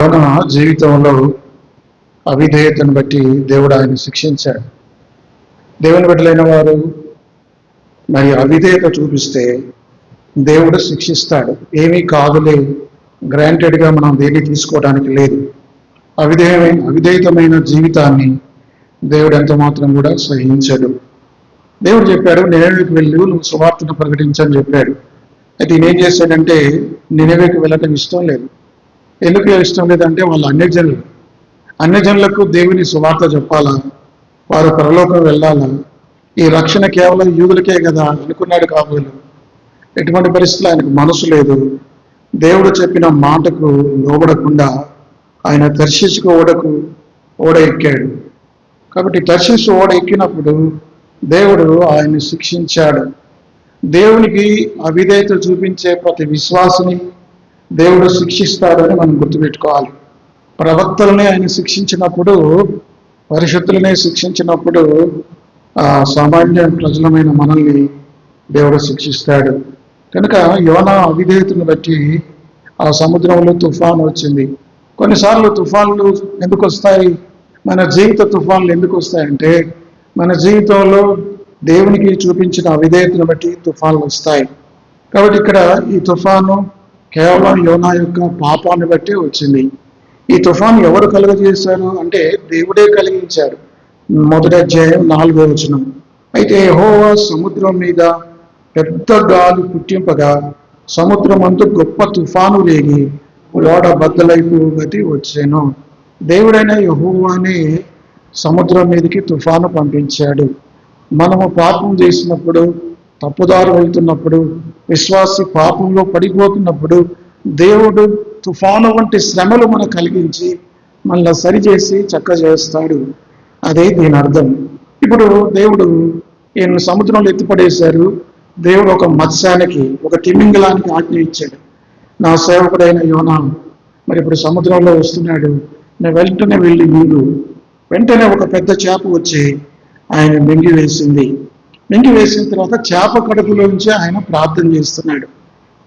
యోన జీవితంలో అవిధేయతను బట్టి దేవుడు ఆయన శిక్షించాడు. దేవుని బిడ్డలైన వారు మరి అవిధేయత చూపిస్తే దేవుడు శిక్షిస్తాడు. ఏమీ కాదులే గ్రాంటెడ్గా మనం దేన్ని తీసుకోవడానికి లేదు. అవిధేయమైన అవిధేయతమైన జీవితాన్ని దేవుడు ఎంత మాత్రం కూడా సహించడు. దేవుడు చెప్పాడు నినవేకి వెళ్ళి నువ్వు సువార్తను ప్రకటించని చెప్పాడు. అయితే ఈయన ఏం చేశాడంటే నినవేకి వెళ్ళటం ఇష్టం లేదు. ఎందుకు ఇష్టం లేదంటే వాళ్ళు అన్యజనులు. అన్యజనులకు దేవుని సువార్త చెప్పాలా? వారు పరలోకం వెళ్ళాలా? ఈ రక్షణ కేవలం యూదులకే కదా అనుకున్నాడు కాబోలు. ఎటువంటి పరిస్థితులు ఆయనకు మనసు లేదు. దేవుడు చెప్పిన మాటకు లోబడకుండా ఆయన దర్శించుకు ఓడకు ఓడ ఎక్కాడు. కాబట్టి దర్శించు ఓడ ఎక్కినప్పుడు దేవుడు ఆయన్ని శిక్షించాడు. దేవునికి అవిధేయత చూపించే ప్రతి విశ్వాసిని దేవుడు శిక్షిస్తాడని మనం గుర్తుపెట్టుకోవాలి. ప్రవక్తలనే ఆయన శిక్షించినప్పుడు పరిషత్తులనే శిక్షించినప్పుడు ఆ సామాన్య ప్రజలమైన మనల్ని దేవుడు శిక్షిస్తాడు. కనుక యోన అవిధేయతను బట్టి ఆ సముద్రంలో తుఫాను వచ్చింది. కొన్నిసార్లు తుఫాన్లు ఎందుకు వస్తాయి? మన జీవిత తుఫాన్లు ఎందుకు వస్తాయంటే మన జీవితంలో దేవునికి చూపించిన అవిధేయతను బట్టి తుఫాన్లు వస్తాయి. కాబట్టి ఇక్కడ ఈ తుఫాను కేవలం యోనా యొక్క పాపాన్ని బట్టి వచ్చింది. ఈ తుఫాన్ ఎవరు కలుగజేశారు అంటే దేవుడే కలిగించాడు. మొదటి అధ్యాయం నాలుగో వచనం. అయితే యహోవా సముద్రం మీద పెద్ద గాలి పుట్టింపగా సముద్రం అంతా గొప్ప తుఫాను రేగి ఓడ బద్దలైపోగతి వచ్చాను. దేవుడైన యహోవాని సముద్రం మీదకి తుఫాను పంపించాడు. మనము పాపం చేసినప్పుడు తప్పుదారు వెళ్తున్నప్పుడు విశ్వాసి పాపంలో పడిపోతున్నప్పుడు దేవుడు తుఫాను వంటి శ్రమలు మనకు కలిగించి మనల్ని సరిచేసి చక్క చేస్తాడు అదే దీని అర్థం. ఇప్పుడు దేవుడు ఈయన సముద్రంలో ఎత్తిపడేశారు. దేవుడు ఒక మత్స్యానికి ఒక తిమింగలానికి ఆజ్ఞ ఇచ్చాడు. నా సేవకుడైన యోనా మరి ఇప్పుడు సముద్రంలో వస్తున్నాడు. నేను వెంటనే వెళ్ళి మింగు వెంటనే ఒక పెద్ద చేప వచ్చి ఆయన మింగి వేసింది మింగి వేసిన తర్వాత చేప కడుపులోంచి ఆయన ప్రార్థన చేస్తున్నాడు.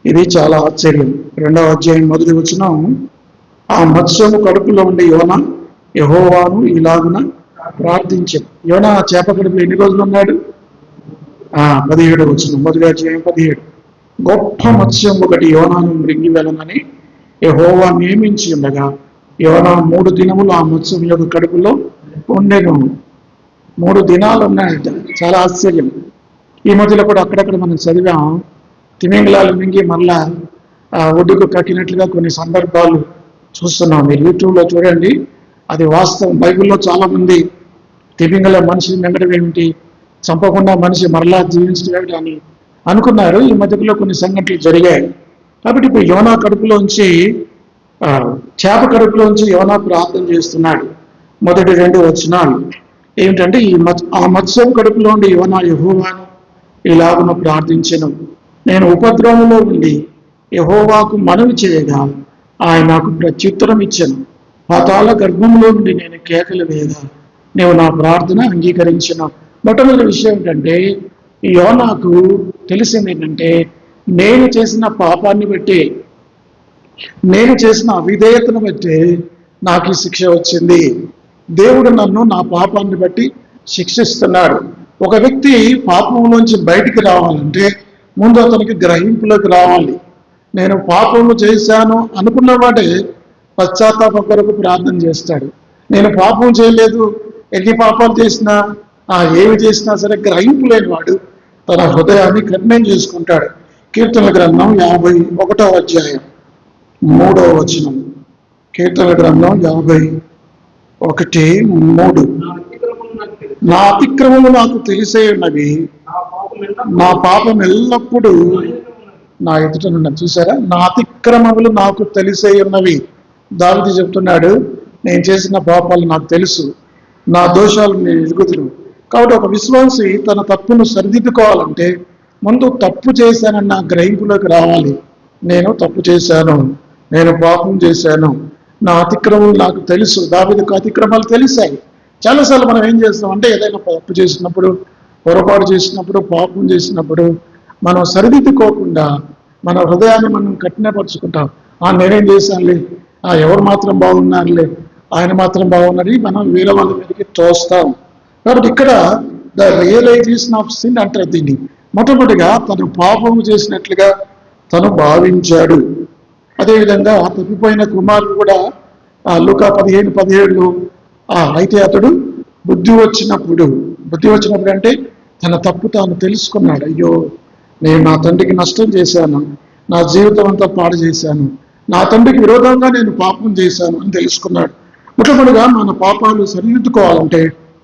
ఇది చాలా ఆశ్చర్యం. రెండవ అధ్యాయం మొదటి వచ్చిన ఆ మత్స్యము కడుపులో ఉండే యోన యహోవాను ఇలాగున ప్రార్థించాడు యోన ఆ చేప కడుపులో ఎన్ని రోజులు ఉన్నాడు? ఆ పదిహేడు వచ్చిన మొదటి అధ్యాయం పదిహేడు. గొప్ప మత్స్యం ఒకటి యోనాను మృంగి వెళ్ళనని యహోవా నియమించి ఉండగా యోనా మూడు దినములు ఆ మత్స్యం యొక్క కడుపులో ఉండేను. మూడు దినాలు ఉన్నాయట. చాలా ఆశ్చర్యం. ఈ మధ్యలో కూడా అక్కడక్కడ మనం చదివాం తిమింగలాలు మింగి మళ్ళా ఒడ్డుకు కక్కినట్లుగా కొన్ని సందర్భాలు చూస్తున్నాం. మీరు యూట్యూబ్లో చూడండి. అది వాస్తవం. బైబిల్లో చాలా మంది తిమింగల మనిషిని మింగడం ఏమిటి? చంపకుండా మనిషి మరలా జీవించడం ఏమిటి అని అనుకున్నారు. ఈ మధ్యలో కొన్ని సంఘటనలు జరిగాయి. కాబట్టి ఇప్పుడు యోనా కడుపులోంచి చేప కడుపులోంచి యోనా ప్రార్థన చేస్తున్నాడు. మొదటి రెండు వచనాలు. ఏమిటంటే ఈ మత్ ఆ మత్స్యం కడుపులో ఉండి యువన యహోవాను ఇలాగను ప్రార్థించను. నేను ఉపద్రవంలో ఉండి యహోవాకు మనవి చేయగా ఆయన నాకు ప్రత్యుత్తరం ఇచ్చాను. పాతాల గర్భంలో నుండి నేను కేకలు వేయగా నీవు నా ప్రార్థన అంగీకరించిన. మొట్టమొదటి విషయం ఏంటంటే యోనాకు తెలిసింది ఏంటంటే నేను చేసిన పాపాన్ని బట్టి నేను చేసిన అవిధేయతను బట్టి నాకు ఈ శిక్ష వచ్చింది. దేవుడు నన్ను నా పాపాన్ని బట్టి శిక్షిస్తున్నాడు. ఒక వ్యక్తి పాపంలోంచి బయటికి రావాలంటే ముందు అతనికి గ్రహింపులోకి రావాలి. నేను పాపము చేశాను అనుకున్నవాడే పశ్చాత్తాప కొరకు ప్రార్థన చేస్తాడు. నేను పాపం చేయలేదు ఎన్ని పాపాలు చేసినా ఆ ఏమి చేసినా సరే గ్రహింపు లేనివాడు తన హృదయాన్ని కఠినం చేసుకుంటాడు. కీర్తన గ్రంథం యాభై ఒకటో అధ్యాయం మూడో వచనం. కీర్తన గ్రంథం యాభై ఒకటి మూడు. నా అతిక్రమములు నాకు అతిక్రమము నాకు తెలిసే ఉన్నవి. నా పాపం ఎల్లప్పుడూ నా నా ఎదుట చూసారా నా అతిక్రమములు నాకు తెలిసే ఉన్నవి. దావిది చెప్తున్నాడు నేను చేసిన పాపాలు నాకు తెలుసు. నా దోషాలు నేను ఎరుగుదును కాబట్టి ఒక విశ్వాసి తన తప్పును సరిదిద్దుకోవాలంటే ముందు తప్పు చేశానన్న గ్రహింపులోకి రావాలి. నేను తప్పు చేశాను. నేను పాపం చేశాను. నా అతిక్రమం నాకు తెలుసు. దావిదకు అతిక్రమాలు తెలిసాయి. చాలాసార్లు మనం ఏం చేస్తాం అంటే ఏదైనా తప్పు చేసినప్పుడు పొరపాటు చేసినప్పుడు పాపం చేసినప్పుడు మనం సరిదిద్దుకోకుండా మన హృదయాన్ని మనం కఠినపరుచుకుంటాం. ఆ నేనేం చేశానులే? ఆ ఎవరు మాత్రం బాగున్నారులే? ఆయన మాత్రం బాగున్నారని మనం వేరే వాళ్ళ మీదకి తోస్తాం. కాబట్టి ఇక్కడ ద రియలైజేషన్ ఆఫ్ సిన్ అంటారు దీన్ని. మొట్టమొదటిగా తను పాపము చేసినట్లుగా తను భావించాడు. అదేవిధంగా తప్పిపోయిన కుమారుడు కూడా లుకా పదిహేను పదిహేడులో అయితే అతడు బుద్ధి వచ్చినప్పుడు బుద్ధి వచ్చినప్పుడు అంటే తన తప్పు తాను తెలుసుకున్నాడు. అయ్యో నేను నా తండ్రికి నష్టం చేశాను నా జీవితం అంతా పాడు చేశాను నా తండ్రికి విరోధంగా నేను పాపం చేశాను అని తెలుసుకున్నాడు. మొట్టమొదటిగా మన పాపాలు సరిదిద్దుకోవాలంటే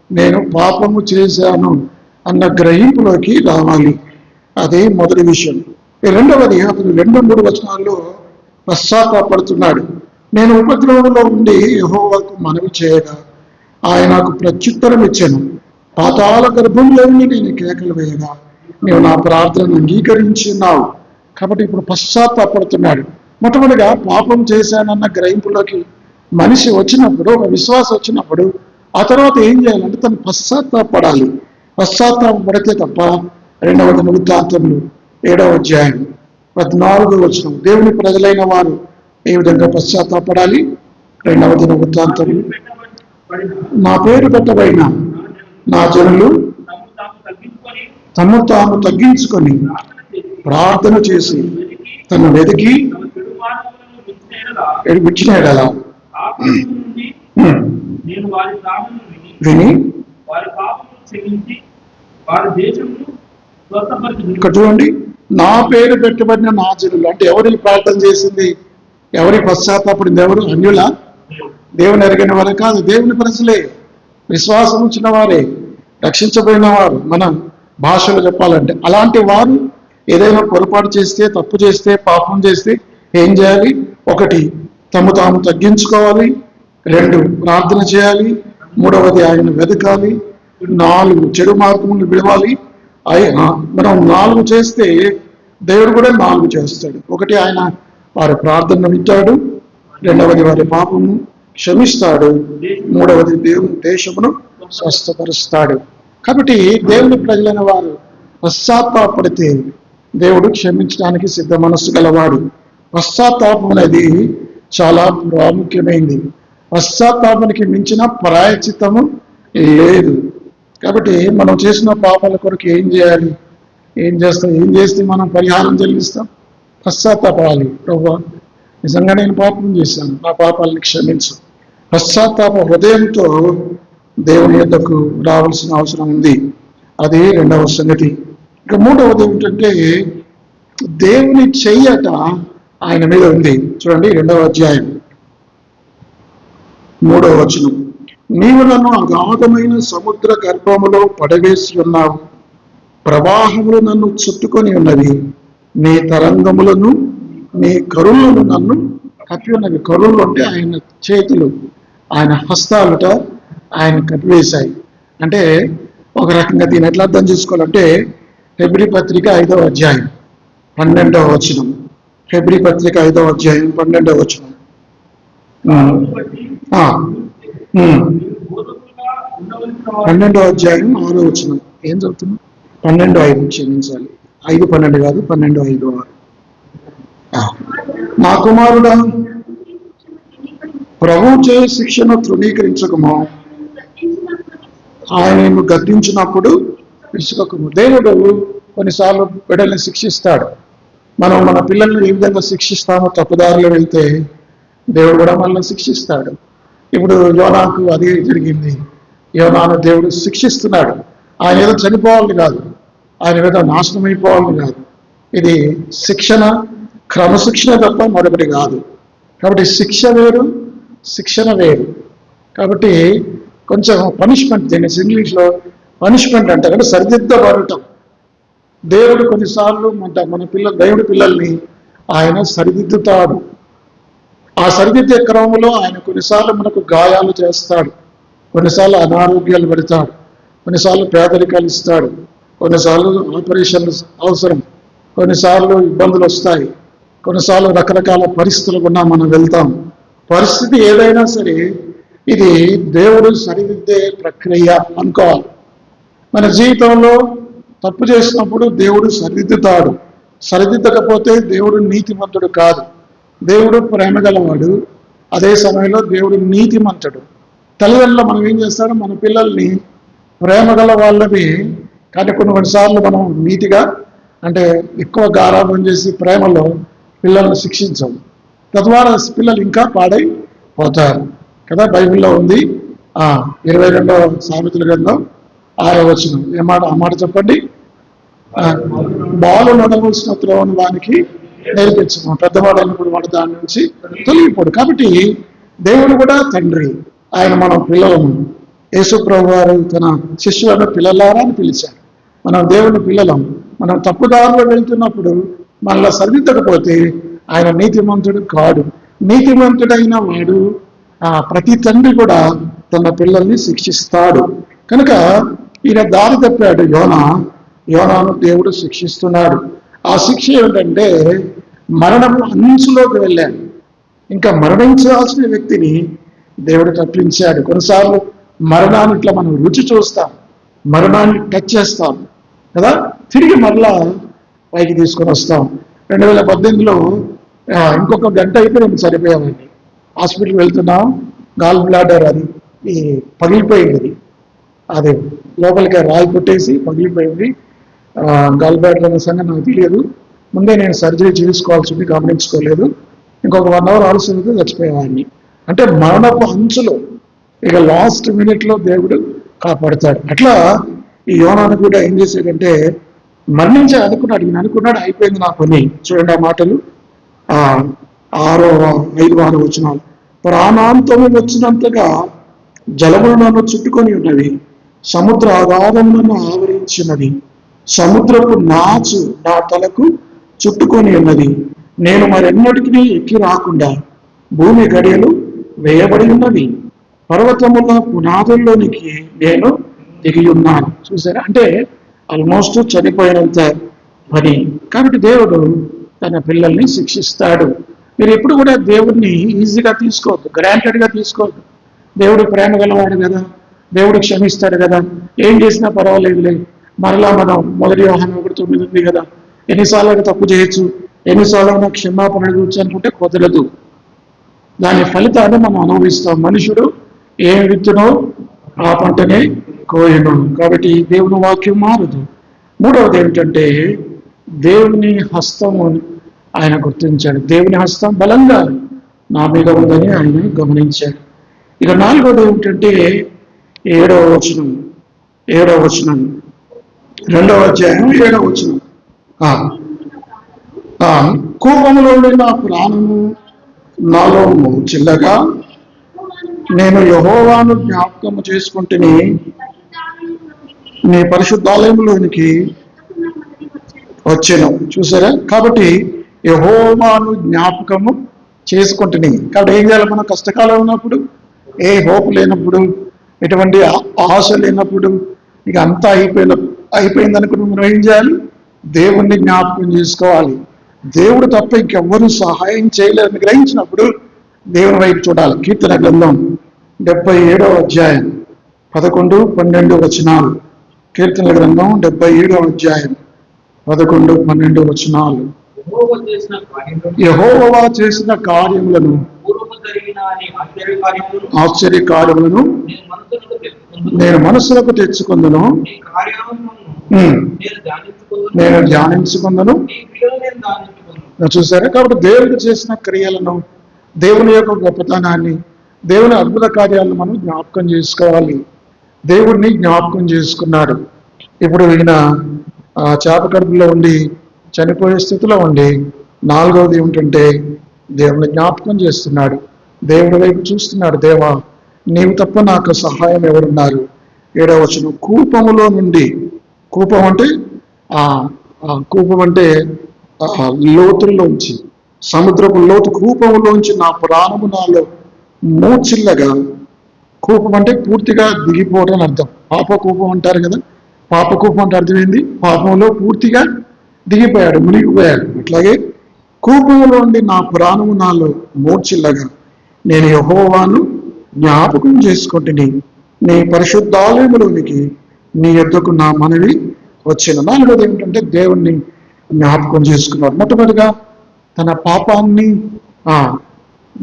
నేను పాపము చేశాను అన్న గ్రహింపులోకి రావాలి. అదే మొదటి విషయం. ఈ రెండవది అతను రెండు మూడు వచనాల్లో పశ్చాత్తాపడుతున్నాడు. నేను ఉపద్రవంలో ఉండి యహోవాకు మనవి చేయగా ఆయనకు ప్రత్యుత్తరం ఇచ్చాను. పాతాల గర్భంలో ఉండి నేను కేకలు వేయగా నీవు నా ప్రార్థనను అంగీకరించున్నావు కాబట్టి ఇప్పుడు పశ్చాత్తాపడుతున్నాడు. మొట్టమొదటిగా పాపం చేశానన్న గ్రహింపులోకి మనిషి వచ్చినప్పుడు ఒక విశ్వాసం వచ్చినప్పుడు ఆ తర్వాత ఏం చేయాలంటే తను పశ్చాత్తాపడాలి. పశ్చాత్తాపడితే తప్ప రెండవ వృత్తాంతములు ఏడవ అధ్యాయం. పద్నాలుగు వచ్చిన దేవుని ప్రజలైన వారు ఏ విధంగా పశ్చాత్తాపడాలి. రెండవ దిన పెట్టబడిన నా పేరు పెట్టబడిన నా జనులు తాము తగ్గించుకొని తమ తగ్గించుకొని ప్రార్థన చేసి తను వెతికి విడిచిన ఎడల. విని ఇక్కడ చూడండి. నా పేరు పెట్టబడిన నా జనులు అంటే ఎవరి ప్రార్థన చేసింది ఎవరి పశ్చాత్తాపడింది ఎవరు అన్యుల? దేవుని ఎరిగిన వారు కాదు దేవుని ప్రజలే. విశ్వాసం ఉంచిన వారే రక్షించబడిన వారు. మనం భాషలో చెప్పాలంటే అలాంటి వారు ఏదైనా పొరపాటు చేస్తే తప్పు చేస్తే పాపం చేస్తే ఏం చేయాలి? ఒకటి తమ తాము తగ్గించుకోవాలి. రెండు ప్రార్థన చేయాలి. మూడవది ఆయన వెతకాలి నాలుగు చెడు మార్గములు విడవాలి. ఆయన మనం నాలుగు చేస్తే దేవుడు కూడా నాలుగు చేస్తాడు. ఒకటి ఆయన వారి ప్రార్థన వింటాడు రెండవది వారి పాపము క్షమిస్తాడు మూడవది దేవుని దేశమును స్వస్థపరుస్తాడు. కాబట్టి దేవుని ప్రజలైన వారు పశ్చాత్తాపడితే దేవుడు క్షమించడానికి సిద్ధ మనస్సు గలవాడు. పశ్చాత్తాపం అనేది చాలా ప్రాముఖ్యమైంది. పశ్చాత్తాపానికి మించిన ప్రాయచితము లేదు. కాబట్టి మనం చేసిన పాపాల కొరకు ఏం చేయాలి? ఏం చేస్తాం? ఏం చేస్తే మనం పరిహారం చెల్లిస్తాం? పశ్చాత్తాపాలి. ప్రభు నిజంగా నేను పాపం చేశాను. నా పాపాలను క్షమించు. పశ్చాత్తాప హృదయంతో దేవుని యొద్దకు రావాల్సిన అవసరం ఉంది. అది రెండవ సంగతి. ఇక మూడవది ఏమిటంటే దేవుని చెయ్యట ఆయన మీద ఉంది. చూడండి రెండవ అధ్యాయం. మూడవ వచనం. నీవు నన్ను అగాధమైన సముద్ర గర్భములో పడవేసి ఉన్నావు. ప్రవాహములు నన్ను చుట్టుకొని ఉన్నవి. నీ తరంగములను నీ కరువులను నన్ను కప్పి ఉన్నవి. కరువులు అంటే ఆయన చేతులు ఆయన హస్తాలుట ఆయన కప్పివేశాయి. అంటే ఒక రకంగా దీన్ని ఎట్లా అర్థం చేసుకోవాలంటే ఫిబ్రి పత్రిక ఐదవ అధ్యాయం పన్నెండవ వచనం. ఫిబ్రి పత్రిక ఐదవ అధ్యాయం పన్నెండవ వచనం. పన్నెండో అధ్యాయం ఆరో వచనం. ఏం చదువుతున్నా పన్నెండు ఐదు. క్షమించాలి ఐదు పన్నెండు కాదు పన్నెండు ఐదు ఆరు. నా కుమారుడా ప్రభు చే శిక్షను తృణీకరించకము. ఆయన నిన్ను గద్దించినప్పుడు విసుకకము దేవుడు కొన్నిసార్లు బిడ్డల్ని శిక్షిస్తాడు. మనం మన పిల్లల్ని ఏ విధంగా శిక్షిస్తామో తప్పుదారిలో వెళ్తే దేవుడు కూడా మనల్ని శిక్షిస్తాడు. ఇప్పుడు యోనాకు అదే జరిగింది. యోనాను దేవుడు శిక్షిస్తున్నాడు. ఆయన ఏదో చనిపోవాలని కాదు. ఆయన ఏదో నాశనం అయిపోవాలని కాదు. ఇది శిక్షణ క్రమశిక్షణ తప్ప మరొకటి కాదు. కాబట్టి శిక్ష వేరు శిక్షణ వేరు. కాబట్టి కొంచెం పనిష్మెంట్ దీన్ని ఇంగ్లీష్లో పనిష్మెంట్ అంటారు. అంటే సరిదిద్దబడటం దేవుడు కొన్నిసార్లు మన మన పిల్ల దేవుడి పిల్లల్ని ఆయన సరిదిద్దుతాడు. ఆ సరిదిద్దే క్రమంలో ఆయన కొన్నిసార్లు మనకు గాయాలు చేస్తాడు. కొన్నిసార్లు అనారోగ్యాలు పెడతాడు. కొన్నిసార్లు పేదరికాలు ఇస్తాడు. కొన్నిసార్లు ఆపరేషన్లు అవసరం. కొన్నిసార్లు ఇబ్బందులు వస్తాయి. కొన్నిసార్లు రకరకాల పరిస్థితులు కూడా మనం వెళ్తాం. పరిస్థితి ఏదైనా సరే ఇది దేవుడు సరిదిద్దే ప్రక్రియ అనుకోవాలి. మన జీవితంలో తప్పు చేసినప్పుడు దేవుడు సరిదిద్దుతాడు. సరిదిద్దకపోతే దేవుడు నీతిమంతుడు కాదు. దేవుడు ప్రేమ గలవాడు. అదే సమయంలో దేవుడు నీతిమంతుడు. తల్లిదండ్రులు మనం ఏం చేస్తాడు మన పిల్లల్ని ప్రేమ గల వాళ్ళని కానీ కొన్ని కొన్నిసార్లు మనం నీతిగా అంటే ఎక్కువ గారాభం చేసి ప్రేమలో పిల్లల్ని శిక్షించం. తద్వారా పిల్లలు ఇంకా పాడై పోతారు కదా? బైబిల్లో ఉంది. ఇరవై రెండవ సామెతల గ్రంథం ఆరో వచనం. ఏ మాట? ఆ మాట చెప్పండి. బాలు నడవలసిన త్రోవను వానికి నేర్పించము. పెద్దవాడు అయినప్పుడు వాడు దాని నుంచి తొలగిపోడు. కాబట్టి దేవుడు కూడా తండ్రి. ఆయన మనం పిల్లలము. యేసుప్రభు వారు తన శిష్యులను పిల్లలారా అని పిలిచారు. మనం దేవుని పిల్లలం. మనం తప్పుదారిలో వెళ్తున్నప్పుడు మనలో సరిదిద్దకపోతే ఆయన నీతిమంతుడు కాడు. నీతిమంతుడైన వాడు ఆ ప్రతి తండ్రి కూడా తన పిల్లల్ని శిక్షిస్తాడు. కనుక ఈయన దారి తప్పాడు యోన. యోనాను దేవుడు శిక్షిస్తున్నాడు. ఆ శిక్ష ఏమిటంటే మరణం అంచులోకి వెళ్ళాను. ఇంకా మరణించాల్సిన వ్యక్తిని దేవుడు తప్పించాడు. కొన్నిసార్లు మరణాన్ని ఇట్లా మనం రుచి చూస్తాం. మరణాన్ని టచ్ చేస్తాం. కదా? తిరిగి మరలా పైకి తీసుకొని వస్తాం. రెండు వేల పద్దెనిమిదిలో ఇంకొక గంట అయితే నేను సరిపోయామండి హాస్పిటల్కి వెళ్తున్నాం. గాల్ బ్లాడర్ అది ఈ పగిలిపోయింది. అది అది లోపలికి రాయి కొట్టేసి పగిలిపోయింది. గల్ బ్లాడర్ అనే సంగతి నాకు తెలియదు. ముందే నేను సర్జరీ చేసుకోవాల్సి ఉంది గమనించుకోలేదు. ఇంకొక వన్ అవర్ ఆలస్యం చచ్చిపోయేవాడిని. అంటే మరణపు అంచులో ఇక లాస్ట్ మినిట్లో దేవుడు కాపాడతాడు. అట్లా ఈ యోనాను కూడా ఏం చేశాడంటే మరణించే అనుకున్నాడు ఈయన అనుకున్నాడు అయిపోయింది నా పని. చూడండి ఆ మాటలు. ఆరో ఐదు ఆరు వచ్చినాలు ప్రాణాంతము వచ్చినంతగా జలములు చుట్టుకొని ఉన్నవి సముద్ర ఆధారం నన్ను ఆవరించినది సముద్రపు నాచు నా తలకు చుట్టుకొని ఉన్నది. నేను మరెన్నటికి ఎక్కి రాకుండా భూమి గడియలు వేయబడి ఉన్నవి. పర్వతముల పునాదుల్లోనికి నేను దిగి ఉన్నాను. చూసారా? అంటే ఆల్మోస్ట్ చనిపోయినంత పని. కాబట్టి దేవుడు తన పిల్లల్ని శిక్షిస్తాడు. మీరు ఎప్పుడు కూడా దేవుడిని ఈజీగా తీసుకోవద్దు గ్రాంటెడ్గా తీసుకోవద్దు. దేవుడు ప్రేమ గలవాడు కదా దేవుడు క్షమిస్తాడు కదా. ఏం చేసినా పర్వాలేదులే. మరలా మనం మొదటి వాహనం ఒకటి తొమ్మిది ఉంది కదా. ఎన్నిసార్లు తప్పు చేయొచ్చు. ఎన్నిసార్లు అయినా క్షమాపణ అడగవచ్చు అనుకుంటే కుదరదు. దాని ఫలితాన్ని మనం అనుభవిస్తాం. మనుషుడు ఏం విత్తునో ఆ పంటనే కోయను. కాబట్టి దేవుని వాక్యం మారదు. మూడవది ఏమిటంటే దేవుని హస్తం ఆయన గుర్తించాడు. దేవుని హస్తం బలంగా నా మీద ఉందని ఆయన గమనించాడు. ఇక నాలుగవది ఏమిటంటే ఏడవ వచనం. ఏడవ వచనం. రెండవ అధ్యాయం ఏడవ వచ్చిన ఆ, ఆ, కోపములో నా ప్రాణము నాలో చిల్లగా నేను యహోవాను జ్ఞాపకము చేసుకుంటుని నీ పరిశుద్ధాలయంలోనికి వచ్చాను. చూసారా? కాబట్టి యహోవాను జ్ఞాపకము చేసుకుంటుని. కాబట్టి ఏం చేయాలి మనం? కష్టకాలం ఉన్నప్పుడు ఏ హోప్ లేనప్పుడు ఎటువంటి ఆశ లేనప్పుడు ఇక అంతా అయిపోయిన అయిపోయింది అనుకుని మనం ఏం చేయాలి? దేవుణ్ణి జ్ఞాపకం చేసుకోవాలి. దేవుడు తప్ప ఇంకెవ్వరూ సహాయం చేయలేదని గ్రహించినప్పుడు దేవుని వైపు చూడాలి. కీర్తన గ్రంథం డెబ్బై ఏడవ అధ్యాయం పదకొండు పన్నెండు వచనాలు. కీర్తన గ్రంథం డెబ్బై ఏడవ అధ్యాయం పదకొండు పన్నెండు వచనాలు. యెహోవా చేసిన కార్యములను ఆశ్చర్య కార్యములను నేను మనసులకు తెచ్చుకుందును. నేను ధ్యానించుకుందును. చూసారా? కాబట్టి దేవుడు చేసిన క్రియలను దేవుని యొక్క గొప్పతనాన్ని దేవుని అద్భుత కార్యాలను మనం జ్ఞాపకం చేసుకోవాలి. దేవుడిని జ్ఞాపకం చేసుకున్నాడు. ఇప్పుడు ఈయన ఆ, చేప కడుపులో ఉండి చనిపోయే స్థితిలో ఉండి నాలుగవది ఏమిటంటే దేవుని జ్ఞాపకం చేస్తున్నాడు. దేవుడి వైపు చూస్తున్నాడు. దేవా నీవు తప్ప నాకు సహాయం ఎవరున్నారు? ఏడవ వచనం. కూపములో నుండి కూపం అంటే ఆ కూపం అంటే లోతుల్లోంచి సముద్రపు లోతు కూపంలోంచి నా ప్రాణము నాలో మూచిల్లగా కూపం అంటే పూర్తిగా దిగిపోవడం అని అర్థం. పాప కూపం అంటారు కదా? పాప కూపం అంటే అర్థమైంది పాపంలో పూర్తిగా దిగిపోయాడు మునిగిపోయాడు. అట్లాగే కూపంలో ఉండి నా ప్రాణము నాలో మూర్చిల్లగా నేను యహోవాను జ్ఞాపకం చేసుకుంటుని. నీ పరిశుద్ధాలయములోనికి నీ యొద్దకు నా మనవి వచ్చిన నాలుగోది ఏమిటంటే దేవుణ్ణి జ్ఞాపకం చేసుకున్నాడు. మొట్టమొదటిగా తన పాపాన్ని ఆ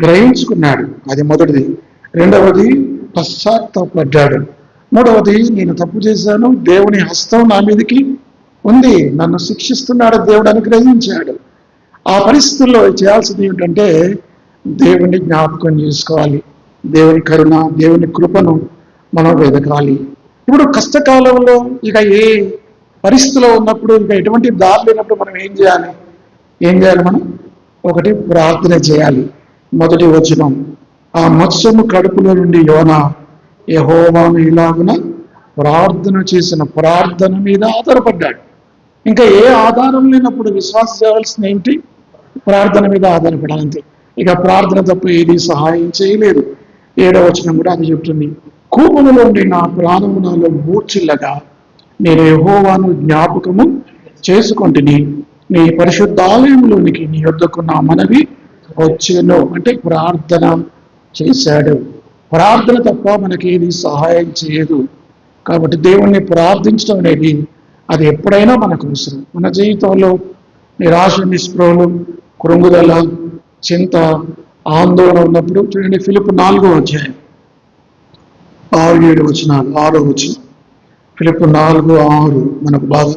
గ్రహించుకున్నాడు. అది మొదటిది. రెండవది పశ్చాత్తాపడ్డాడు మూడవది నేను తప్పు చేశాను దేవుని హస్తం నా మీదకి ఉంది. నన్ను శిక్షిస్తున్నాడు దేవుడు అనుగ్రహించాడు. ఆ పరిస్థితుల్లో చేయాల్సింది ఏమిటంటే దేవుని జ్ఞాపకం చేసుకోవాలి. దేవుని కరుణ దేవుని కృపను మనం వెదకాలి. ఇప్పుడు కష్టకాలంలో ఇక ఏ పరిస్థితిలో ఉన్నప్పుడు ఇక ఎటువంటి దారి లేనప్పుడు మనం ఏం చేయాలి? ఏం చేయాలి మనం? ఒకటి ప్రార్థన చేయాలి. మొదటి వచనం ఆ మత్స్యము కడుపులో నుండి యోన యహోవాను ఇలాగున ప్రార్థన చేసిన ప్రార్థన మీద ఆధారపడ్డాడు. ఇంకా ఏ ఆధారం లేనప్పుడు విశ్వాసం చేయాల్సిన ఏంటి? ప్రార్థన మీద ఆధారపడాలంతే. ఇక ప్రార్థన తప్ప ఏది సహాయం చేయలేదు. ఏడవ వచనం కూడా అది చెప్తుంది. కూపములో ఉండి నా ప్రాణము నాలో మూర్చిల్లగా నేను యహోవాను జ్ఞాపకము చేసుకుంటుని. నీ పరిశుద్ధాలయంలోనికి నీ యొద్దకు నా మనవి వచ్చేను అంటే ప్రార్థన చేశాడు. ప్రార్థన తప్ప మనకి ఏది సహాయం చేయదు. కాబట్టి దేవుణ్ణి ప్రార్థించడం అనేది అది ఎప్పుడైనా మనకు అవసరం. మన జీవితంలో నిరాశ నిస్పృహలు కృంగుదల చింత ఆందోళన ఉన్నప్పుడు చూడండి ఫిలిప్ నాలుగో అధ్యాయం. ఆరు ఏడు వచ్చిన ఆరో వచ్చిన ఫిలిప్ నాలుగు ఆరు మనకు బాధ.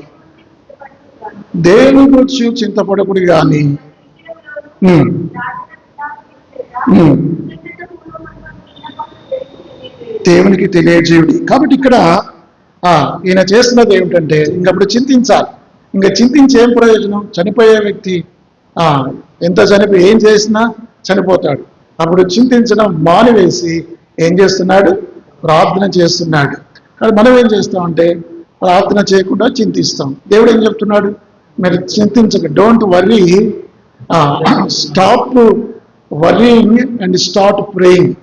దేని గురించి చింతపడకుడు కానీ దేవునికి తెలియజేయుడి. కాబట్టి ఇక్కడ ఆ, ఈయన చేస్తున్నది ఏమిటంటే ఇంకప్పుడు చింతించాలి. ఇంకా చింతించి ఏం ప్రయోజనం? చనిపోయే వ్యక్తి ఆ ఎంత చనిపోయి ఏం చేసినా చనిపోతాడు. అప్పుడు చింతించడం మానివేసి ఏం చేస్తున్నాడు? ప్రార్థన చేస్తున్నాడు. కానీ మనం ఏం చేస్తామంటే ప్రార్థన చేయకుండా చింతిస్తాం. దేవుడు ఏం చెప్తున్నాడు? మీరు చింతించక don't worry stop worrying and start praying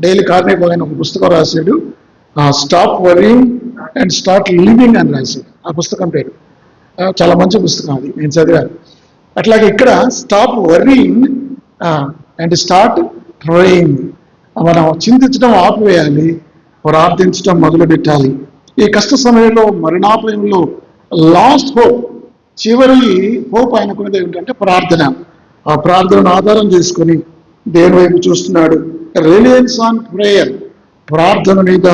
Dale Carnegie ఆయన ఒక పుస్తకం రాశాడు. Stop worrying and start living అని రాశాడు. ఆ పుస్తకం పేరు. చాలా మంచి పుస్తకం అది. నేను చదివాను. అట్లాగే ఇక్కడ stop worrying and start praying మనం చింతించడం ఆపివేయాలి ప్రార్థించడం మొదలు పెట్టాలి ఈ కష్ట సమయంలో మరణాపయంలో లాస్ట్ హోప్ చివరి హోప్ ఆయనకున్నది ఏమిటంటే ప్రార్థన. ఆ ప్రార్థనను ఆధారం చేసుకొని దేవుని వైపు చూస్తున్నాడు. రిలయన్స్ ఆన్ ప్రేయర్ ప్రార్థన మీద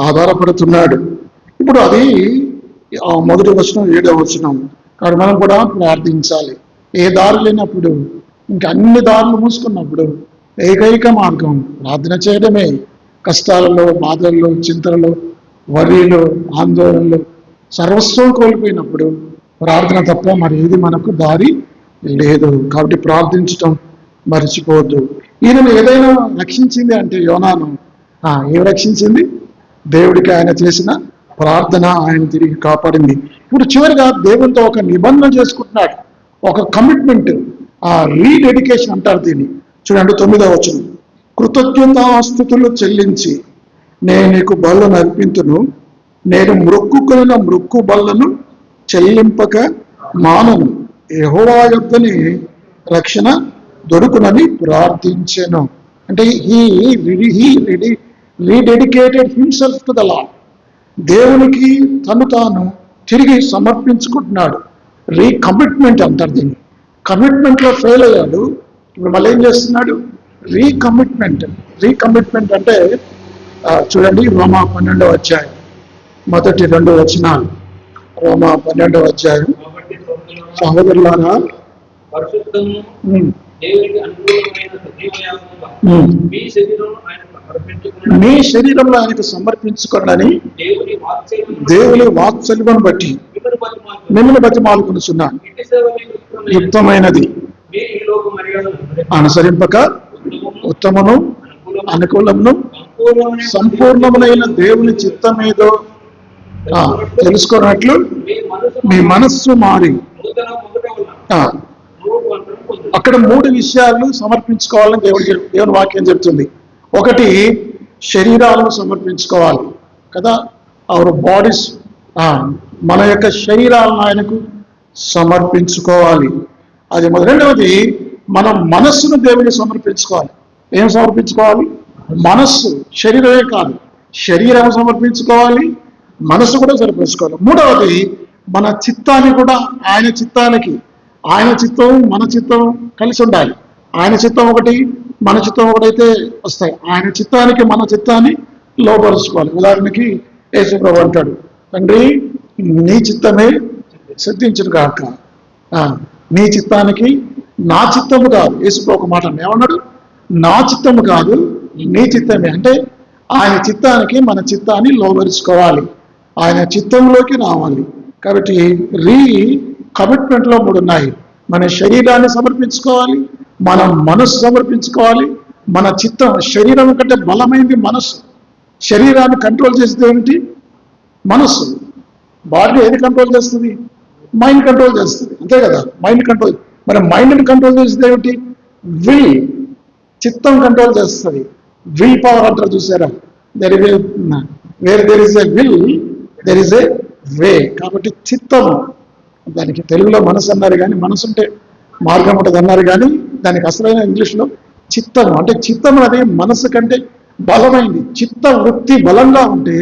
ఆధారపడుతున్నాడు. ఇప్పుడు అది ఆ మొదటి వచనం ఏడవ వచనం. కాబట్టి మనం కూడా ప్రార్థించాలి. ఏ దారి లేనప్పుడు ఇంకా అన్ని దారులు మూసుకున్నప్పుడు ఏకైక మార్గం ప్రార్థన చేయడమే. కష్టాలలో బాధల్లో చింతలలో వరిలో ఆందోళనలు సర్వస్వం కోల్పోయినప్పుడు ప్రార్థన తప్ప మరి ఏది మనకు దారి లేదు. కాబట్టి ప్రార్థించటం మర్చిపోవద్దు. ఈయనను ఏదైనా రక్షించింది అంటే యోనాను. ఏం రక్షించింది? దేవుడికి ఆయన చేసిన ప్రార్థన ఆయన తిరిగి కాపాడింది. ఇప్పుడు చివరిగా దేవునితో ఒక నిబంధన చేసుకుంటున్నాడు. ఒక కమిట్మెంట్ ఆ రీడెడికేషన్ అంటారు దీన్ని. చూడండి తొమ్మిదవ వచ్చిన కృతజ్ఞతాస్థుతులు చెల్లించి నేను నీకు బళ్ళను అర్పింతును. నేను మ్రొక్కుకొనిన మృక్కు బళ్ళను చెల్లింపక మానను. యహోవా యొక్కని రక్షణ దొరుకునని ప్రార్థించాను. అంటే he he rededicated himself to the Lord దేవునికి తను తాను తిరిగి సమర్పించుకుంటున్నాడు. రీకమిట్మెంట్ అంటారు దీన్ని. కమిట్మెంట్లో ఫెయిల్ అయ్యాడు. ఇప్పుడు మళ్ళీ ఏం చేస్తున్నాడు? రీకమిట్మెంట్ రీకమిట్మెంట్ అంటే చూడండి రోమా పన్నెండవ అధ్యాయం. మొదటి రెండు వచనాలు. రోమా పన్నెండవ అధ్యాయం. సహోదరులారా మీ శరీరంలో ఆయనకు సమర్పించుకోనని వాత్సల్యము దేవుని వాత్సల్యం బట్టి మిమ్మల్ని బతిమాలుకుని, యుక్తమైనది. అనుసరింపక ఉత్తమను అనుకూలము, అనుకూలమును సంపూర్ణమునైన దేవుని చిత్తమేదో ఆ, తెలుసుకున్నట్లు మీ మనస్సు మారి అక్కడ మూడు విషయాలు సమర్పించుకోవాలని దేవుడు దేవుని వాక్యం చెప్తుంది. ఒకటి శరీరాలను సమర్పించుకోవాలి. కదా? అవర్ బాడీస్ మన యొక్క శరీరాలను ఆయనకు సమర్పించుకోవాలి. అది మొదలు రెండవది మన మనస్సును దేవుని సమర్పించుకోవాలి. ఏం సమర్పించుకోవాలి? మనస్సు శరీరమే కాదు. శరీరం సమర్పించుకోవాలి మనసు కూడా సమర్పించుకోవాలి. మూడవది మన చిత్తాన్ని కూడా ఆయన చిత్తానికి ఆయన చిత్తం మన చిత్తం కలిసి ఉండాలి. ఆయన చిత్తం ఒకటి మన చిత్తం ఒకటైతే వస్తాయి. ఆయన చిత్తానికి మన చిత్తాన్ని లోపరుచుకోవాలి ఉదాహరణకి యేసుప్రభు అంటాడు తండ్రి నీ చిత్తమే సిద్ధించను కాక ఆ, నీ చిత్తానికి నా చిత్తము కాదు. యేసుప్రభు ఒక మాట ఏమన్నాడు నా చిత్తము కాదు నీ చిత్తమే. అంటే ఆయన చిత్తానికి మన చిత్తాన్ని లోబరుచుకోవాలి. ఆయన చిత్తంలోకి రావాలి. కాబట్టి రీ కమిట్మెంట్లో మూడు ఉన్నాయి. మన శరీరాన్ని సమర్పించుకోవాలి మన మనస్సు సమర్పించుకోవాలి మన చిత్తం శరీరం కంటే బలమైంది మనస్సు. శరీరాన్ని కంట్రోల్ చేసేది ఏమిటి? మనస్సు. బాడీ ఏది కంట్రోల్ చేస్తుంది? మైండ్ కంట్రోల్ చేస్తుంది. అంతే కదా? మైండ్ కంట్రోల్ మరి మైండ్ని కంట్రోల్ చేసేది ఏమిటి? విల్ చిత్తం కంట్రోల్ చేస్తుంది. విల్ పవర్ అంటారు చూసారా? There will where there is a will there is a way కాబట్టి చిత్తము దానికి తెలుగులో మనసు అన్నారు కానీ మనసు ఉంటే మార్గం ఉంటుంది అన్నారు కానీ దానికి అసలైన ఇంగ్లీష్లో చిత్తం. అంటే చిత్తం అనేది మనసు కంటే బలమైంది. చిత్త వృత్తి బలంగా ఉంటే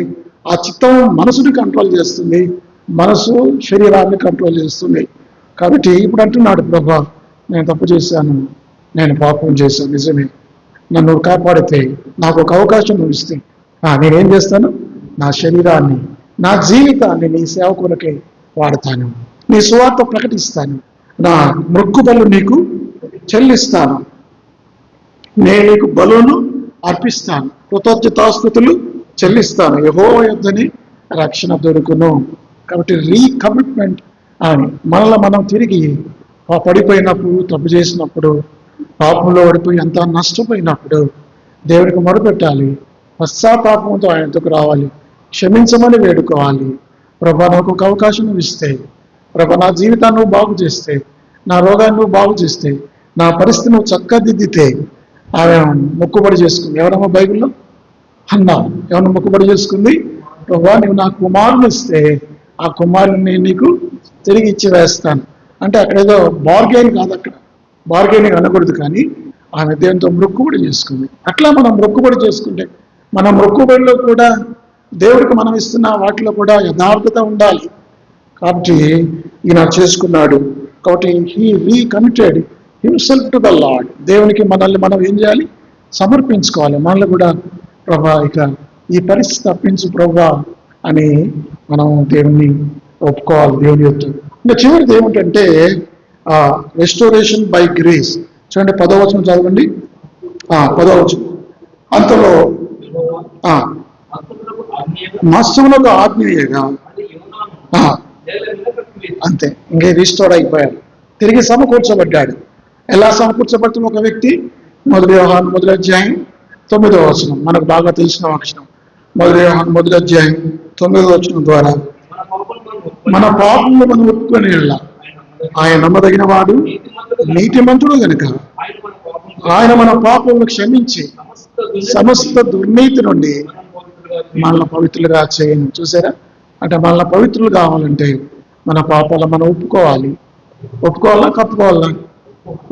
ఆ చిత్తం మనసుని కంట్రోల్ చేస్తుంది. మనసు శరీరాన్ని కంట్రోల్ చేస్తుంది. కాబట్టి ఇప్పుడు అంటున్నాడు ప్రభా నేను తప్పు చేశాను నేను పాపం చేశాను నిజమే. నన్ను కాపాడితే నాకు ఒక అవకాశం నువ్వు ఇస్తే. నేనేం చేస్తాను? నా శరీరాన్ని నా జీవితాన్ని నీ సేవకులకే వాడతాను. నీ సువార్త ప్రకటిస్తాను. నా మొక్కుబలు నీకు చెల్లిస్తాను. నేను నీకు బలును అర్పిస్తాను. కృతజ్ఞతాస్థుతులు చెల్లిస్తాను. యహో యుద్ధని రక్షణ దొరుకును. కాబట్టి రీకమిట్మెంట్ అని మనలో మనం తిరిగి పడిపోయినప్పుడు తప్పు చేసినప్పుడు పాపంలో పడిపోయి అంత నష్టపోయినప్పుడు దేవుడికి మొరపెట్టాలి. పశ్చాత్తాపంతో ఆయనకు రావాలి. క్షమించమని వేడుకోవాలి. ప్రభా నాకు ఒక అవకాశం నువ్వు ఇస్తే ప్రభా నా జీవితాన్ని నువ్వు బాగు చేస్తే నా రోగాన్ని నువ్వు బాగు చేస్తే నా పరిస్థితి నువ్వు చక్కదిద్దితే ఆమె మొక్కుబడి చేసుకుంది. ఎవరమ్మా బైబిల్లో? అన్నా ఏమన్నా మొక్కుబడి చేసుకుంది? ప్రభా నువ్వు నా కుమారుని ఇస్తే ఆ కుమారుని నీకు తిరిగి ఇచ్చి వేస్తాను. అంటే అక్కడ ఏదో బార్గెన్ కాదు అక్కడ. బార్గెనింగ్ అనకూడదు కానీ ఆమె దేవునితో మృక్కుబడి చేసుకుంది. అట్లా మనం మొక్కుబడి చేసుకుంటే మన మొక్కుబడిలో కూడా దేవుడికి మనం ఇస్తున్న వాటిలో కూడా యథార్థత ఉండాలి. కాబట్టి ఈయన చేసుకున్నాడు. కాబట్టి he recommitted himself to the Lord దేవునికి మనల్ని మనం ఏం చేయాలి? సమర్పించుకోవాలి. మనల్ని కూడా ప్రభా ఇక ఈ పరిస్థితి తప్పించు ప్రభా. అని మనం దేవుణ్ణి ఒప్పుకోవాలి దేవుని యొక్క ఇంకా చివరిది ఏమిటంటే రెస్టోరేషన్ బై గ్రేస్ చూడండి పదవచనం చదవండి. పదో పదవచనం అంతలో ఆ, భక్తులకు మత్స్యములకు అంతే ఇంకే రీస్టోర్ అయిపోయాడు. తిరిగి సమకూర్చబడ్డాడు. ఎలా సమకూర్చబడుతున్న ఒక వ్యక్తి? మొదటి వ్యవహారం మొదటి అధ్యాయం తొమ్మిదో వచనం. మనకు బాగా తెలిసిన వచనం మొదటి వ్యవహారం మొదటి అధ్యాయం తొమ్మిదో వచ్చిన ద్వారా మన పాపంలో మనం ఒప్పుకొని పాపములు మనం ఒప్పుకొని వెళ్ళ. ఆయన నమ్మదగిన వాడు నీతిమంతుడు నీతిమంతుడు గనుక. ఆయన మన పాపం క్షమించి సమస్త దుర్నీతి నుండి పవిత్రులుగా మనల్ని పవిత్రులుగా చేయను. చూసారా? అంటే మనల్ని పవిత్రులు కావాలంటే మన పాపాలు మనం ఒప్పుకోవాలి. ఒప్పుకోవాలా? కప్పుకోవాలా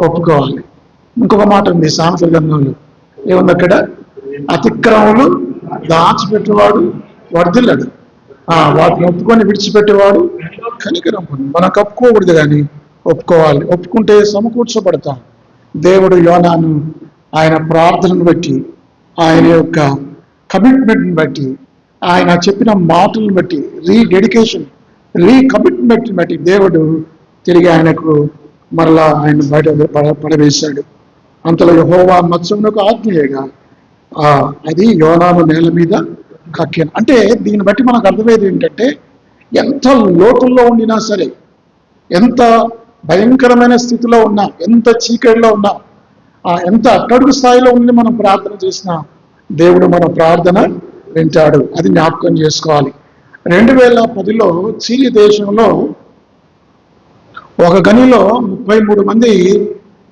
ఒప్పుకోవాలి. ఇంకొక మాట ఉంది సామెత గ్రంథంలో. ఏముంది అక్కడ? అతిక్రమములు దాచిపెట్టేవాడు వర్ధిల్లడు. వాటిని ఒప్పుకొని విడిచిపెట్టేవాడు. కనికరం మనం కప్పుకోకూడదు కానీ ఒప్పుకోవాలి. ఒప్పుకుంటే సమకూర్చబడతాం. దేవుడు యోనాను ఆయన ప్రార్థనను బట్టి ఆయన యొక్క కమిట్మెంట్ని బట్టి ఆయన చెప్పిన మాటలను బట్టి రీడెడికేషన్ రీకమిట్మెంట్ని బట్టి దేవుడు తిరిగి ఆయనకు మరలా ఆయన బయట పడవేశాడు. అంతలో యహోవా మత్స్యమునకు ఆజ్ఞేయగా అది యోనాను నేల మీద కక్కాను అంటే దీన్ని బట్టి మనకు అర్థమయ్యేది ఏంటంటే ఎంత లోతుల్లో ఉండినా సరే ఎంత భయంకరమైన స్థితిలో ఉన్నా ఎంత చీకటిలో ఉన్నా ఆ ఎంత అట్టడుగు స్థాయిలో ఉండి మనం ప్రార్థన చేసిన దేవుడు మన ప్రార్థన వింటాడు. అది జ్ఞాపకం చేసుకోవాలి. రెండు వేల పదిలో చీలి దేశంలో ఒక గనిలో ముప్పై మూడు మంది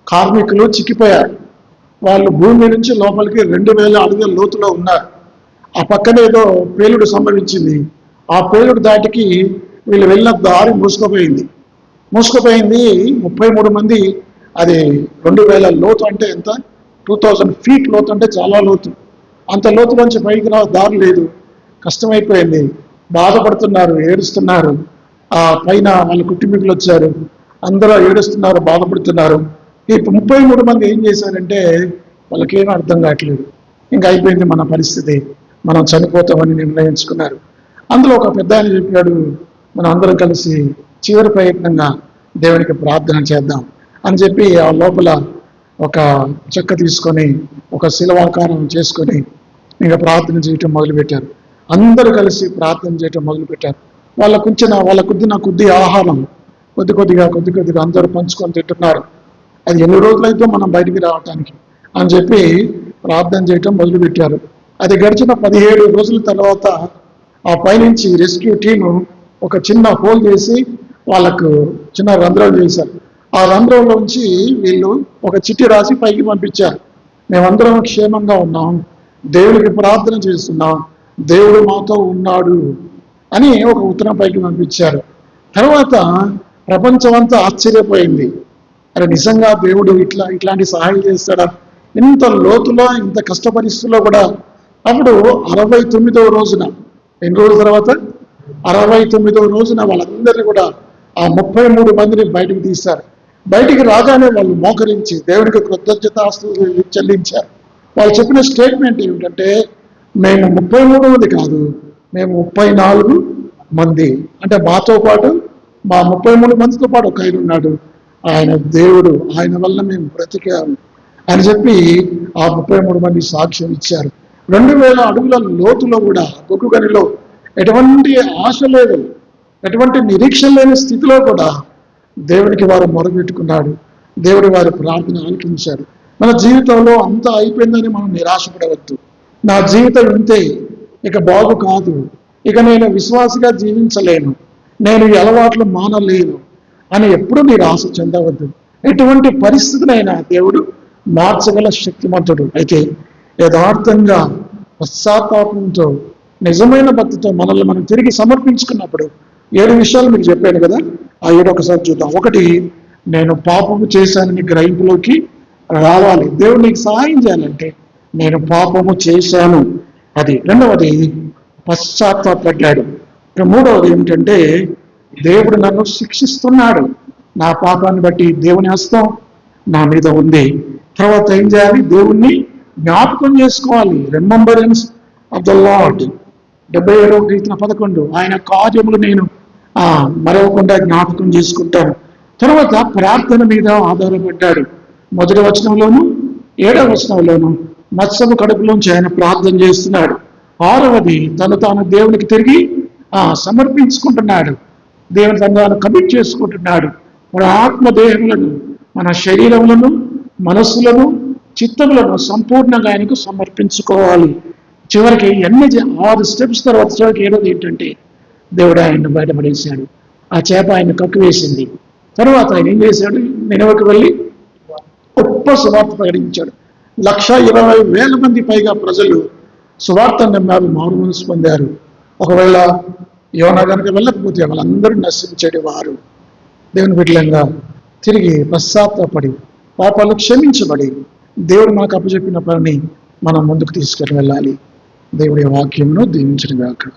కార్మికులు చిక్కిపోయారు. వాళ్ళు భూమి నుంచి లోపలికి రెండు వేల అడుగుల లోతులో ఉన్నారు. ఆ పక్కనే ఏదో పేలుడు సంభవించింది. ఆ పేలుడు దాటికి వీళ్ళు వెళ్ళిన దారి మూసుకుపోయింది. మూసుకుపోయింది ముప్పై మూడు మంది. అది రెండు వేల లోతు అంటే ఎంత? టూ థౌజండ్ ఫీట్ లోతు అంటే చాలా లోతు. అంత లోతు నుంచి పైకి రా దారి లేదు. కష్టమైపోయింది. బాధపడుతున్నారు ఏడుస్తున్నారు. ఆ పైన వాళ్ళ కుటుంబీకులు వచ్చారు. అందరూ ఏడుస్తున్నారు బాధపడుతున్నారు. ఈ ముప్పై మూడు మంది ఏం చేశారంటే వాళ్ళకేం అర్థం కావట్లేదు. ఇంకా అయిపోయింది మన పరిస్థితి. మనం చనిపోతామని నిర్ణయించుకున్నారు. అందులో ఒక పెద్ద ఆయన చెప్పాడు మనం అందరం కలిసి చివరి ప్రయత్నంగా దేవునికి ప్రార్థన చేద్దాం అని చెప్పి ఆ లోపల ఒక చెక్క తీసుకొని ఒక శిలవాకారం చేసుకొని ఇంకా ప్రార్థన చేయటం మొదలుపెట్టారు. అందరూ కలిసి ప్రార్థన చేయటం మొదలుపెట్టారు. వాళ్ళ కొంచెం వాళ్ళ కొద్ది నా కొద్ది ఆహారం కొద్ది కొద్దిగా కొద్ది కొద్దిగా అందరూ పంచుకొని తింటున్నారు. అది ఎన్ని రోజులైతే మనం బయటికి రావటానికి అని చెప్పి ప్రార్థన చేయటం మొదలుపెట్టారు. అది గడిచిన పదిహేడు రోజుల తర్వాత ఆ పైనుంచి రెస్క్యూ టీము ఒక చిన్న హోల్ చేసి వాళ్ళకు చిన్న రంధ్రం చేశారు. ఆ రంధ్రంలోంచి వీళ్ళు ఒక చిట్టి రాసి పైకి పంపించారు. మేమందరం క్షేమంగా ఉన్నాం. దేవుడికి ప్రార్థన చేస్తున్నాం. దేవుడు మాతో ఉన్నాడు అని ఒక ఉత్తరం పైకి పంపించారు. తర్వాత ప్రపంచమంతా ఆశ్చర్యపోయింది. అరే నిజంగా దేవుడు ఇట్లా ఇట్లాంటి సహాయం చేస్తాడా? ఇంత లోతులో ఇంత కష్ట పరిస్థితుల్లో కూడా అప్పుడు అరవై తొమ్మిదవ రోజున ఎన్ని రోజుల తర్వాత? అరవై తొమ్మిదవ రోజున వాళ్ళందరినీ కూడా ఆ ముప్పై మూడు మందిని బయటకు తీశారు. బయటికి రాగానే వాళ్ళు మోకరించి దేవునికి కృతజ్ఞత చెల్లించారు. వాళ్ళు చెప్పిన స్టేట్మెంట్ ఏమిటంటే మేము ముప్పై మూడు మంది కాదు మేము ముప్పై నాలుగు మంది. అంటే మాతో పాటు మా ముప్పై మూడు మందితో పాటు ఒక ఆయన ఉన్నాడు. ఆయన దేవుడు ఆయన వల్ల మేము బ్రతికాము అని చెప్పి ఆ ముప్పై మూడు మంది సాక్ష్యం ఇచ్చారు. రెండు వేల అడుగుల లోతులో కూడా బొగ్గు గనిలో ఎటువంటి ఆశ లేదు. ఎటువంటి నిరీక్ష లేని స్థితిలో కూడా దేవునికి వారు మొరపెట్టుకున్నాడు. దేవుడి వారి ప్రార్థన ఆలకించాడు. మన జీవితంలో అంతా అయిపోయిందని మనం నిరాశపడవద్దు. నా జీవితం ఇంతే. ఇక బాగు కాదు. ఇక నేను విశ్వాసగా జీవించలేను. నేను ఈ అలవాట్లు మానలేను అని ఎప్పుడు మీరు ఆశ చెందవద్దు. ఎటువంటి పరిస్థితినైనా దేవుడు మార్చగల శక్తిమంతుడు. అయితే యథార్థంగా పశ్చాత్తాపంతో నిజమైన భక్తితో మనల్ని మనం తిరిగి సమర్పించుకున్నప్పుడు ఏడు విషయాలు మీకు చెప్పాను కదా? ఆ ఏడు ఒకసారి చూద్దాం. ఒకటి నేను పాపము చేశానని గ్రహింపులోకి రావాలి. దేవుడు నీకు సహాయం చేయాలంటే నేను పాపము చేశాను. అది రెండవది పశ్చాత్తాపడ్డాడు ఇక మూడవది ఏమిటంటే దేవుడు నన్ను శిక్షిస్తున్నాడు. నా పాపాన్ని బట్టి దేవుని హస్తం నా మీద ఉంది. తర్వాత ఏం చేయాలి? దేవుణ్ణి జ్ఞాపకం చేసుకోవాలి. రిమంబరెన్స్ ఆఫ్ ద లాడ్ డెబ్బై ఏడవ కీర్తన పదకొండు. ఆయన కార్యములు నేను మరవకుండా జ్ఞాపకం చేసుకుంటాను. తర్వాత ప్రార్థన మీద ఆధారపడ్డాడు. మొదటి వచనంలోను ఏడవ వచనంలోను మత్స్యము కడుపులోంచి ఆయన ప్రార్థన చేస్తున్నాడు. ఆరవది తను తాను దేవునికి తిరిగి ఆ సమర్పించుకుంటున్నాడు. దేవుని తను తాను కమిట్ చేసుకుంటున్నాడు. మన ఆత్మదేహములను మన శరీరములను మనస్సులను చిత్తములను సంపూర్ణంగా ఆయనకు సమర్పించుకోవాలి. చివరికి ఎన్ని ఆరు స్టెప్స్ తర్వాత చివరికి ఏడోది ఏంటంటే దేవుడు ఆయన బయటపడేశాడు. ఆ చేప ఆయన కక్కువేసింది. తర్వాత ఆయన ఏం చేశాడు? నినవకు వెళ్ళి గొప్ప సువార్త ప్రకటించాడు. లక్ష ఇరవై వేల మంది పైగా ప్రజలు సువార్త నమ్మారు మారు మనసు పొందారు. ఒకవేళ యోనా కనుక వెళ్ళకపోతే వాళ్ళందరూ నశించేటి వారు. దేవుని బిడ్డలంగా తిరిగి పశ్చాత్తాపడి పాపాలు క్షమించబడి దేవుడు మనకు అప్పచెప్పిన పనిని మనం ముందుకు తీసుకెళ్ళి వెళ్ళాలి. దేవుడి వాక్యంను దీవించిన గాక.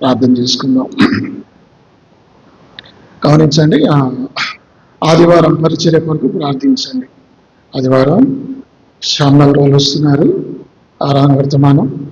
ప్రార్థన చేసుకుందాం. గమనించండి ఆదివారం పరిచర్య కొరకు ప్రార్థించండి. ఆదివారం శ్యామనగర్ వాళ్ళు వస్తున్నారు. ఆరాధన వర్తమానం.